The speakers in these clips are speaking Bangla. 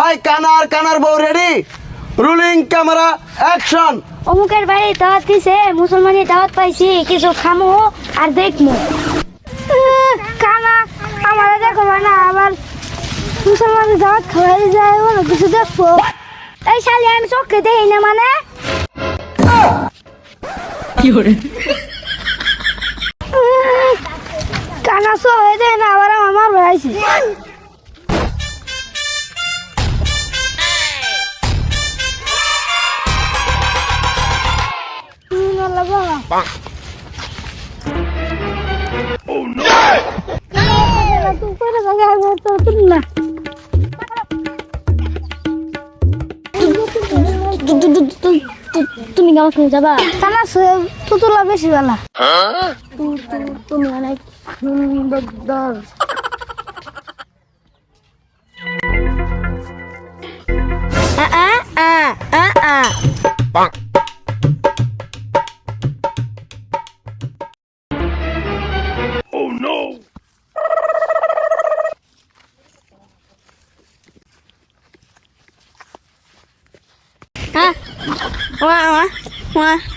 ভাই কানার কানার বউ রেডি রুলিং ক্যামেরা অ্যাকশন অমুকের বাড়ি দাওয়াত দিছে মুসলমানের দাওয়াত পাইছি কিছু খামো আর দেখমু। কানা আমার দেখো না আবার মুসলমানের দাওয়াত খাওয়াই যায় কিছু দেখব। এই শালি আমি চোখে দেখি না মানে? উহ, কানা সো হয়ে দেয় না আবার আমার মার বেড়াইছে বাবা তুই করে জায়গা তো তুই না তুমি গাওয়া শুনে যাবা কানা তুতুলা বেশি বেলা তুমি অনেক সুন্দর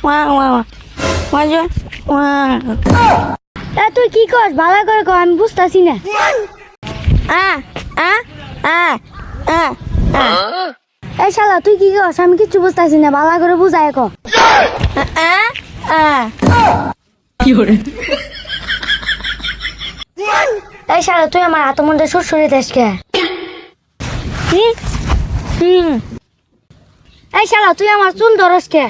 wah. Wah, John. Wah. এ তুই কি কর ভালো করে কর আমি বুঝতাছি না। আ আ আ আ আ। এই শালা তুই কি করছ আমি কিচ্ছু বুঝতাছি না ভালো করে বুঝায় ক আ আ। এই শালা তুই আমার হাত মধ্যে সুরসুরি দেশ কে? হুম হুম। এই শালা তুই আমার চুল ধরস কে?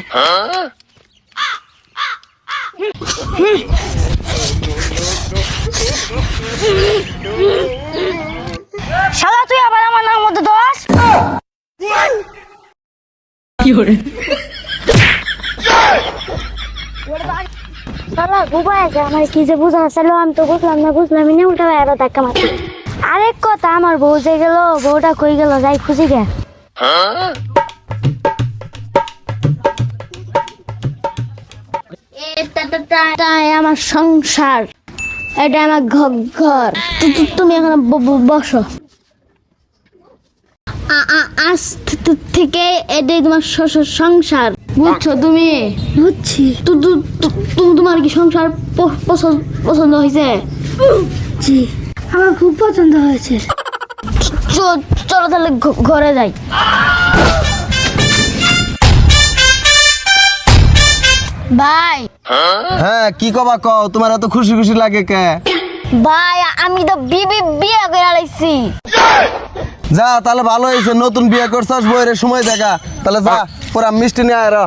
শালা তুই আবার আমার নাম মধ্যে দোস শালা গুবা আছে আমার কি যে বুঝা ছিল আমি তো বুঝলাম না বুঝলাম না উল্টা বাইরে ধাক্কা মারছি। আরেক কথা আমার বউ যে গেল বউটা কই গেল যাই খুঁজি গে। এটাই আমার সংসার। এটা আমার ঘর। তু- তুমি এখন বসো। আজ থেকে এটাই তোমার সংসার। বুঝছ তুমি? বুঝছি। তুমি তোমার কি সংসার পছন্দ পছন্দ হয়েছে? জি আমার খুব পছন্দ হয়েছে। চলো তাহলে ঘরে যাই। ভাই। হ্যাঁ কি কবা কও? তোমার এত খুশি খুশি লাগে কে? ভাই আমি তো বিবি বিয়ে করে লাইছি। যা তাহলে ভালো হয়েছে। নতুন বিয়ে করছস বইরে সময় দেখা। তাহলে যা পুরা মিষ্টি নিয়ে আয় র।